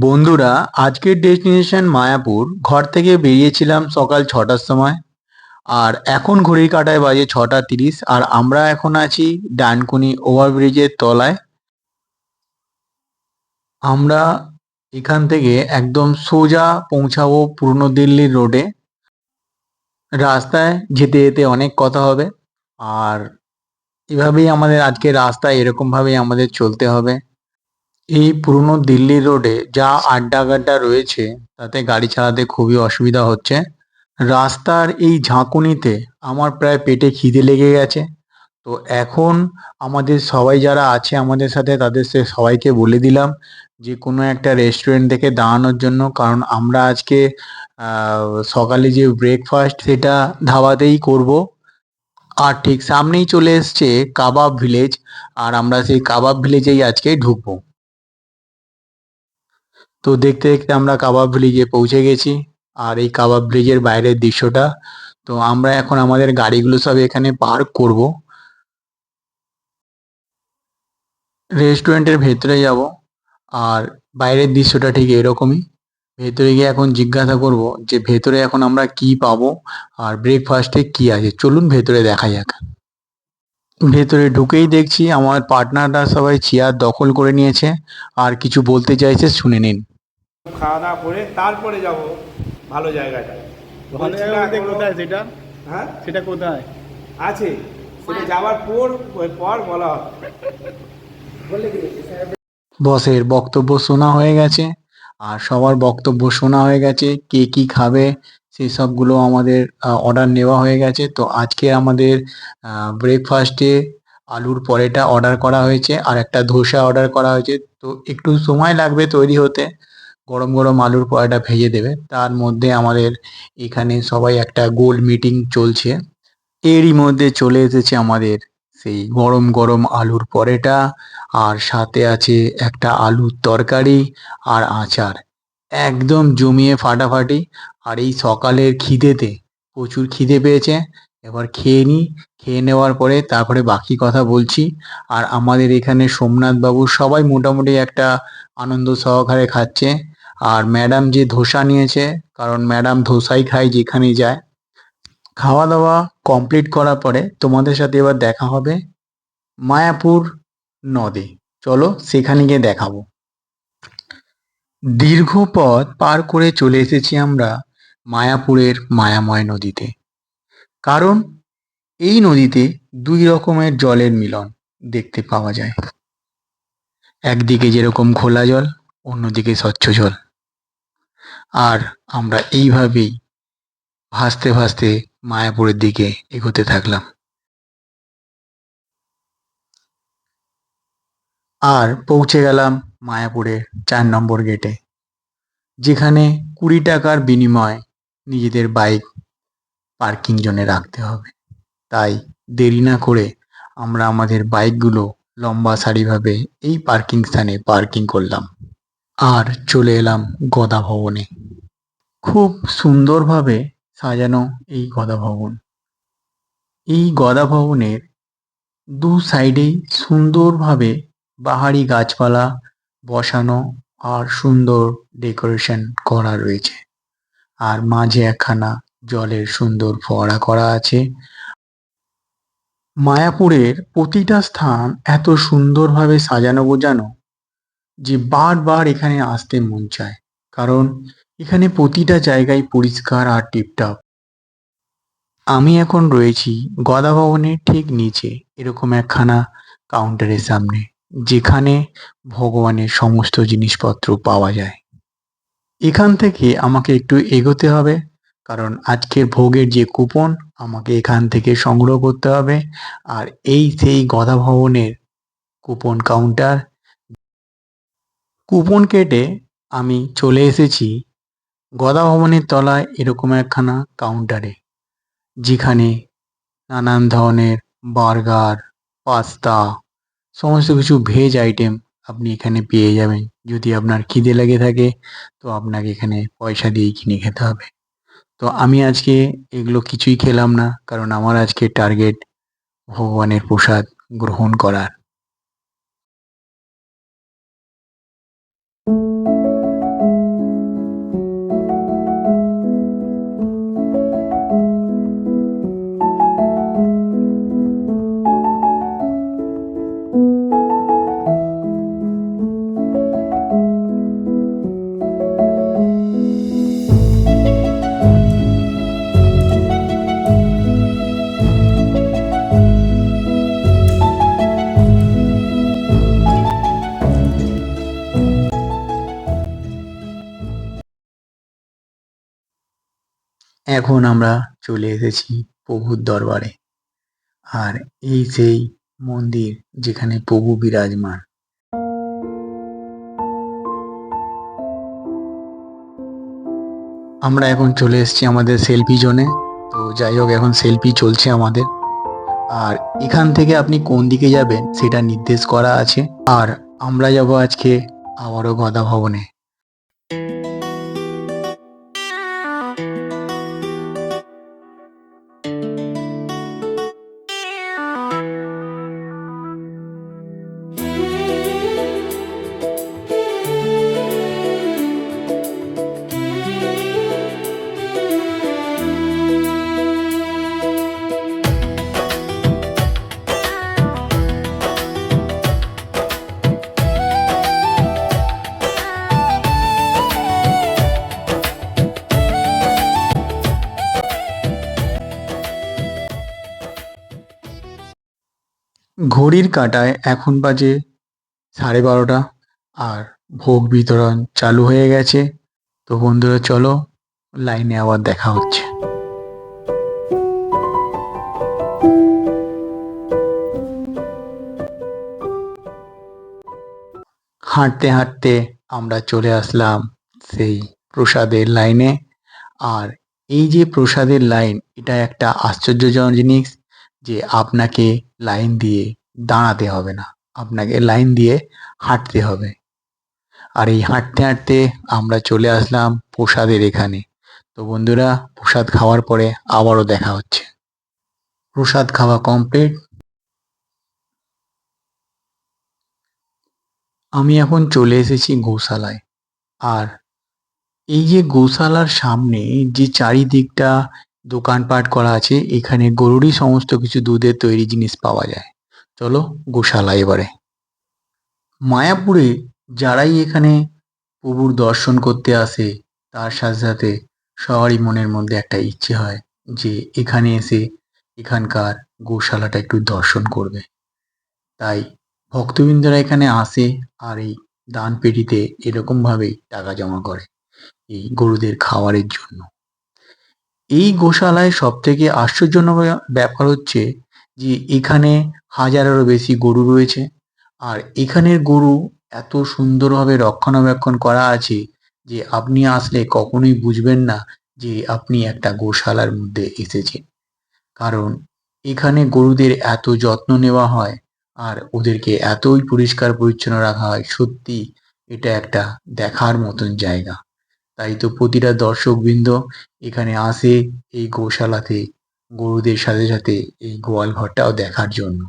বন্ধুরা, আজকের ডেস্টিনেশন মায়াপুর। ঘর থেকে বেরিয়েছিলাম সকাল ছটার সময়। আর এখন ঘড়ির কাটায় বাজে ছটা তিরিশ। আর আমরা এখন আছি ডানকুনি ওভারব্রিজের তলায়। আমরা এখান থেকে একদম সোজা পৌঁছাবো পুরনো দিল্লির রোডে রাস্তায় যেতে যেতে অনেক কথা হবে। আর এভাবেই আমাদের আজকে রাস্তায় এরকমভাবেই আমাদের চলতে হবে। এই পুরনো দিল্লি রোডে যা আড্ডা গাড্ডা রয়েছে, তাতে গাড়ি চালাতে খুবই অসুবিধা হচ্ছে। রাস্তার এই ঝাঁকুনিতে আমার প্রায় পেটে খিদে লেগে গেছে। তো এখন আমাদের সবাই যারা আছে আমাদের সাথে, তাদের সে সবাইকে বলে দিলাম যে, কোনো একটা রেস্টুরেন্ট থেকে দাঁড়ানোর জন্য, কারণ আমরা আজকে সকালে যে ব্রেকফাস্ট সেটা ধাবাতেই করব। আর ঠিক সামনেই চলে এসছে কাবাব ভিলেজ আর আমরা সেই কাবাব ভিলেজেই আজকে ঢুকবো। তো দেখতে দেখতে আমরা কাবাব ব্রিজে পৌঁছে গেছি আর এই কাবাব ব্রিজের বাইরের দৃশ্যটা। তো আমরা এখন আমাদের গাড়িগুলো সব এখানে পার্ক করব। রেস্টুরেন্টের ভেতরে যাব আর বাইরের দৃশ্যটা ঠিক এরকমই। ভেতরে গিয়ে এখন জিজ্ঞাসা করব যে ভেতরে এখন আমরা কি পাবো আর ব্রেকফাস্টে কি আছে? চলুন ভেতরে দেখা যাক। ভেতরে ঢুকেই দেখছি আমার পার্টনাররা সবাই চেয়ার দখল করে নিয়েছে। আর কিছু বলতে চাইছে শুনে নিন। খাওয়া দাওয়া করে তারপরে যাব ভালো জায়গাটায় ভালো জায়গা না বলতে এখনো- কোথায় সেটা? হ্যাঁ? সেটা কোথায়? আছে। সেটা যাওয়ার পর পর বলা বসের বক্তব্য শোনা হয়ে গেছে। আর সবার বক্তব্য শোনা হয়ে গেছে, কে কি খাবে সেই সবগুলো আমাদের অর্ডার নেওয়া হয়ে গেছে। তো আজকে আমাদের ব্রেকফাস্টে আলুর পরেটা অর্ডার করা হয়েছে আর একটা ধোসা অর্ডার করা হয়েছে। তো একটু সময় লাগবে তৈরি হতে। গরম গরম আলুর পরোটা ভেজে দেবে। তার মধ্যে আমাদের এখানে সবাই একটা গোল মিটিং চলছে। এরই মধ্যে চলে এসেছে আমাদের সেই গরম গরম আলুর পরোটা, আর সাথে আছে একটা আলুর তরকারি আর আচার। একদম জমিয়ে ফাটাফাটি। আর এই সকালের খিদেতে প্রচুর খিদে পেয়েছে। এবার খেয়ে নিই খেয়ে নেওয়ার পরে তারপরে বাকি কথা বলছি। আর আমাদের এখানে সোমনাথ বাবু সবাই মোটামুটি একটা আনন্দ সহকারে খাচ্ছে। আর ম্যাডাম যে ধোসা নিয়েছে, কারণ ম্যাডাম ধোসাই খায় যেখানেই যায়। খাওয়া দাওয়া কমপ্লিট করার পরে তোমাদের সাথে এবার দেখা হবে মায়াপুর নদে। চলো সেখানে গিয়ে দেখাবো। দীর্ঘ পথ পার করে চলে এসেছি আমরা মায়াপুরের মায়াময় নদীতে। কারণ এই নদীতে দুই রকমের জলের মিলন দেখতে পাওয়া যায়। একদিকে যেরকম খোলা জল, অন্যদিকে স্বচ্ছ জল। আর আমরা এইভাবেই ভাসতে ভাসতে মায়াপুরের দিকে এগোতে থাকলাম। আর পৌঁছে গেলাম মায়াপুরের চার নম্বর গেটে, যেখানে কুড়ি টাকার বিনিময়ে নিজেদের বাইক পার্কিং জোনে রাখতে হবে। তাই দেরি না করে আমরা আমাদের বাইকগুলো লম্বা সারিভাবে এই পার্কিং স্থানে পার্কিং করলাম আর চলে এলাম গদা ভবনে। খুব সুন্দরভাবে সাজানো এই গদা ভবন এই গদা ভবনের দু সাইডেই সুন্দরভাবে বাহারি গাছপালা বসানো আর সুন্দর ডেকোরেশন করা রয়েছে। আর মাঝে একখানা জলের সুন্দর ফোয়ারা করা আছে। মায়াপুরের প্রতিটা স্থান এত সুন্দরভাবে সাজানো গোজানো যে বারবার এখানে আসতে মন চায়। কারণ এখানে প্রতিটা জায়গায় পরিষ্কার আর টিপটপ। আমি এখন রয়েছি গদা ভবনের ঠিক নিচে, এরকম একখানা কাউন্টারের সামনে, যেখানে ভগবানের সমস্ত জিনিসপত্র পাওয়া যায়। এখান থেকে আমাকে একটু এগোতে হবে, কারণ আজকের ভোগের যে কুপন আমাকে এখান থেকে সংগ্রহ করতে হবে, আর এই সেই গদা ভবনের কুপন কাউন্টার। কুপন কেটে আমি চলে এসেছি গদা ভবনের তলায় এরকম একখানা কাউন্টারে যেখানে নানান ধরনের বার্গার পাস্তা সমস্ত কিছু ভেজ আইটেম আপনি এখানে পেয়ে যাবেন। যদি আপনার খিদে লেগে থাকে, তো আপনাকে এখানে পয়সা দিয়েই কিনে খেতে হবে। তো আমি আজকে এগুলো কিছুই খেলাম না, কারণ আমার আজকে টার্গেট ভগবানের প্রসাদ গ্রহণ করার। এখন আমরা চলে এসেছি প্রভুর দরবারে। আর এই সেই মন্দির যেখানে প্রভু বিরাজমান। আমরা এখন চলে এসেছি আমাদের সেলফি জোনে। তো যাই হোক, এখন সেলফি চলছে আমাদের। আর এখান থেকে আপনি কোন দিকে যাবেন, সেটা নির্দেশ করা আছে। আর আমরা যাব আজকে আবারও গদা ভবনে ঘড়ির কাঁটায় এখন বাজে সাড়ে বারোটা আর ভোগ বিতরণ চালু হয়ে গেছে। তো বন্ধুরা, চলো লাইনে আবার দেখা হচ্ছে। হাঁটতে হাঁটতে আমরা চলে আসলাম সেই প্রসাদের লাইনে। আর এই যে প্রসাদের লাইন, এটা একটা আশ্চর্যজনক জিনিস যে আপনাকে লাইন দিয়ে দাঁড়াতে হবে না। আপনাকে লাইন দিয়ে হাঁটতে হবে। আর এই হাঁটতে হাঁটতে আমরা চলে আসলাম প্রসাদের এখানে। তো বন্ধুরা, প্রসাদ খাওয়ার পরে আবারও দেখা হচ্ছে। প্রসাদ খাওয়া কমপ্লিট আমি এখন চলে এসেছি গৌশালায়। আর এই যে গৌশালার সামনে যে চারিদিকটা দোকানপাট করা আছে, এখানে গরুরই সমস্ত কিছু দুধের তৈরি জিনিস পাওয়া যায়। চলো গোশালা এবারে। মায়াপুরে যারাই এখানে প্রভুর দর্শন করতে আসে, তার সাথে সাথে সবারই মনের মধ্যে একটা ইচ্ছে হয় যে এখানে এসে এখানকার গোশালাটা একটু দর্শন করবে। তাই ভক্তবৃন্দরা এখানে আসে আর এই দান পেটিতে এরকমভাবেই টাকা জমা করে এই গরুদের খাওয়ারের জন্য। এই গোশালায় সব থেকে আশ্চর্যজনক ব্যাপার হচ্ছে যে এখানে হাজারেরও বেশি গরু রয়েছে। আর এখানের গরু এত সুন্দরভাবে রক্ষণাবেক্ষণ করা আছে যে আপনি আসলে কখনোই বুঝবেন না যে আপনি একটা গোশালার মধ্যে এসেছেন। কারণ এখানে গরুদের এত যত্ন নেওয়া হয় আর ওদেরকে এতই পরিষ্কার পরিচ্ছন্ন রাখা হয়, সত্যি এটা একটা দেখার মতন জায়গা। তাই তো প্রতিটা দর্শকবৃন্দ এখানে আসে এই গোশালাতে, গরুদের সাথে সাথে এই গোয়াল ঘরটাও দেখার জন্য।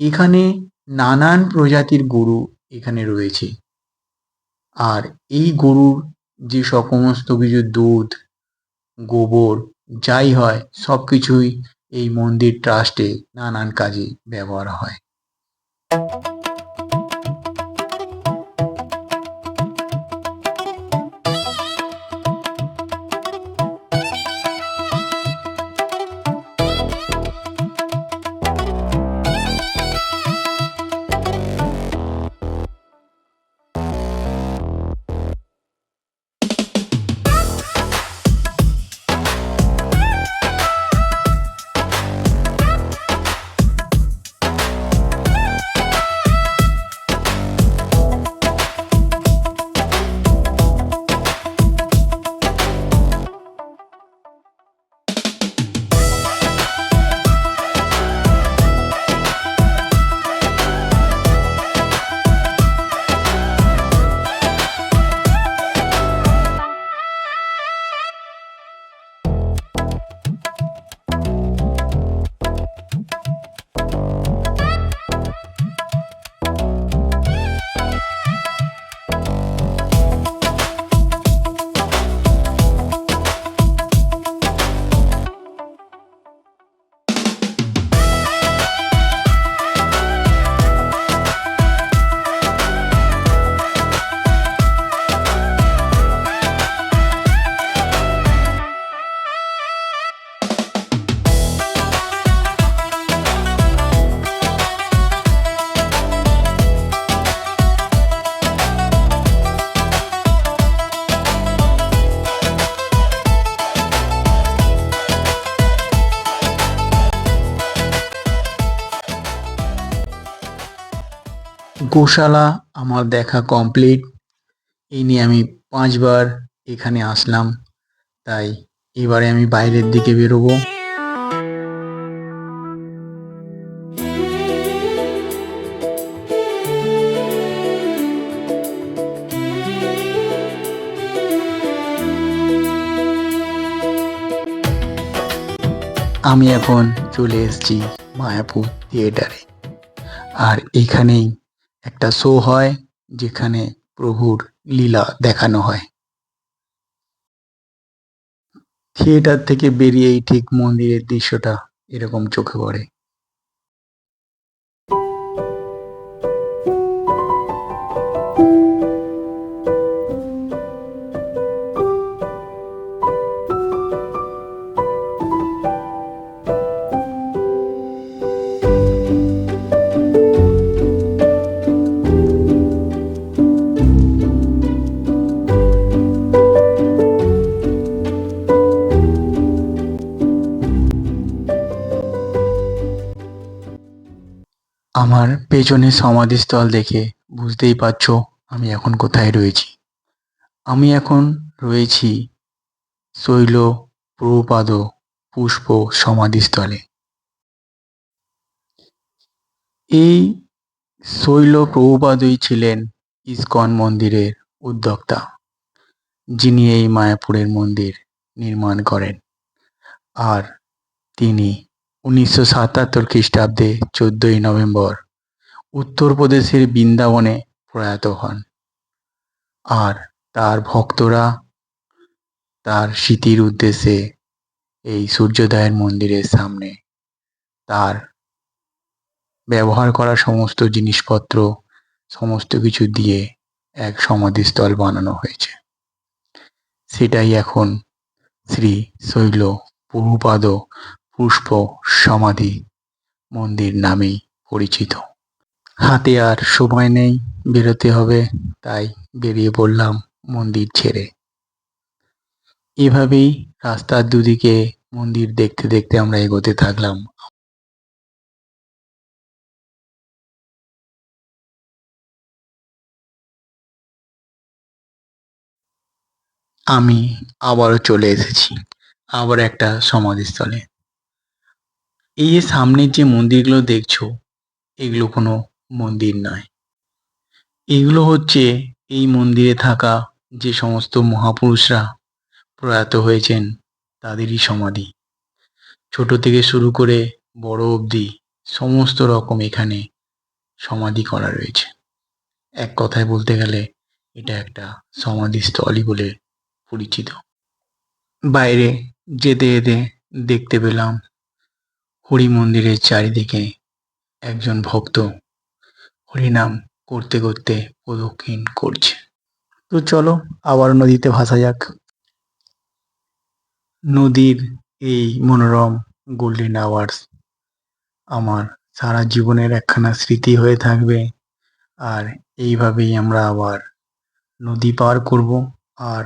এখানে নানান প্রজাতির গরু এখানে রয়েছে। আর এই গরুর যে সমস্ত কিছু দুধ, গোবর, যাই হয়, সব কিছুই এই মন্দির ট্রাস্টে নানান কাজে ব্যবহার হয়। গোশালা, আমার দেখা কমপ্লিট এই নিয়ে আমি পাঁচবার এখানে আসলাম। তাই এবারে আমি বাইরের দিকে বেরোবো। আমি এখন চলে এসেছি মায়াপুর থিয়েটারে আর এখানেই একটা শো হয় যেখানে প্রভুর লীলা দেখানো হয়। থিয়েটার থেকে বেরিয়েই ঠিক মন্দিরের দৃশ্যটা এরকম চোখে পড়ে। পেছনে সমাধিস্থল দেখে বুঝতেই পারছ আমি এখন কোথায় রয়েছি। আমি এখন রয়েছি শৈল প্রভুপাদ পুষ্প সমাধিস্থলে। এই শৈল প্রভুপাদই ছিলেন ইস্কন মন্দিরের উদ্যোক্তা, যিনি এই মায়াপুরের মন্দির নির্মাণ করেন। আর তিনি উনিশশো সাতাত্তর খ্রিস্টাব্দে চোদ্দই নভেম্বর উত্তরপ্রদেশের বৃন্দাবনে প্রয়াত হন। আর তার ভক্তরা তার স্মৃতির উদ্দেশ্যে এই সূর্যোদয়ের মন্দিরের সামনে তার ব্যবহার করা সমস্ত জিনিসপত্র, সমস্ত কিছু দিয়ে এক সমাধিস্থল বানানো হয়েছে। সেটাই এখন শ্রী শৈল প্রভুপাদ পুষ্প সমাধি মন্দির নামেই পরিচিত। হাতে আর সময় নেই, বেরোতে হবে, তাই বেরিয়ে পড়লাম মন্দির ছেড়ে। এভাবেই রাস্তার দুদিকে মন্দির দেখতে দেখতে আমরা এগোতে থাকলাম। আমি আবারও চলে এসেছি, আবার একটা সমাধিস্থলে। এই যে সামনের যে মন্দিরগুলো দেখছ, এগুলো কোনো মন্দির নয়। এগুলো হচ্ছে এই মন্দিরে থাকা যে সমস্ত মহাপুরুষরা প্রয়াত হয়েছেন, তাদেরই সমাধি। ছোট থেকে শুরু করে বড় অবধি সমস্ত রকম এখানে সমাধি করা রয়েছে। এক কথায় বলতে গেলে এটা একটা সমাধিস্থলই বলে পরিচিত। বাইরে যেতে যেতে দেখতে পেলাম হরি মন্দিরের চারিদিকে একজন ভক্ত হরিনাম করতে করতে প্রদক্ষিণ করছে। তো চলো আবার নদীতে ভাসা যাক। নদীর এই মনোরম গোল্ডেন আওয়ার্স আমার সারা জীবনের একখানা স্মৃতি হয়ে থাকবে আর এইভাবেই আমরা আবার নদী পার করব আর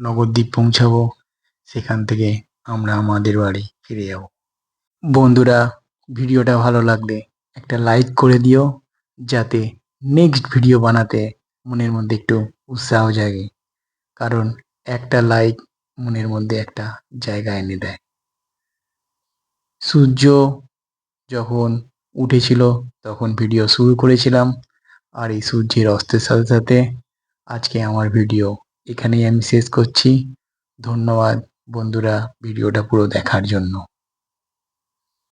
নবদ্বীপ পৌঁছাবো। সেখান থেকে আমরা আমাদের বাড়ি ফিরে যাব। বন্ধুরা, ভিডিওটা ভালো লাগলে একটা লাইক করে দিও। যাতে নেক্সট ভিডিও বানাতে মনের মধ্যে একটু উৎসাহ জাগে। কারণ একটা লাইক মনের মধ্যে একটা জায়গা এনে দেয়। সূর্য যখন উঠেছিল, তখন ভিডিও শুরু করেছিলাম। আর এই সূর্যের অস্তের সাথে সাথে আজকে আমার ভিডিও এখানেই আমি শেষ করছি। ধন্যবাদ বন্ধুরা ভিডিওটা পুরো দেখার জন্য।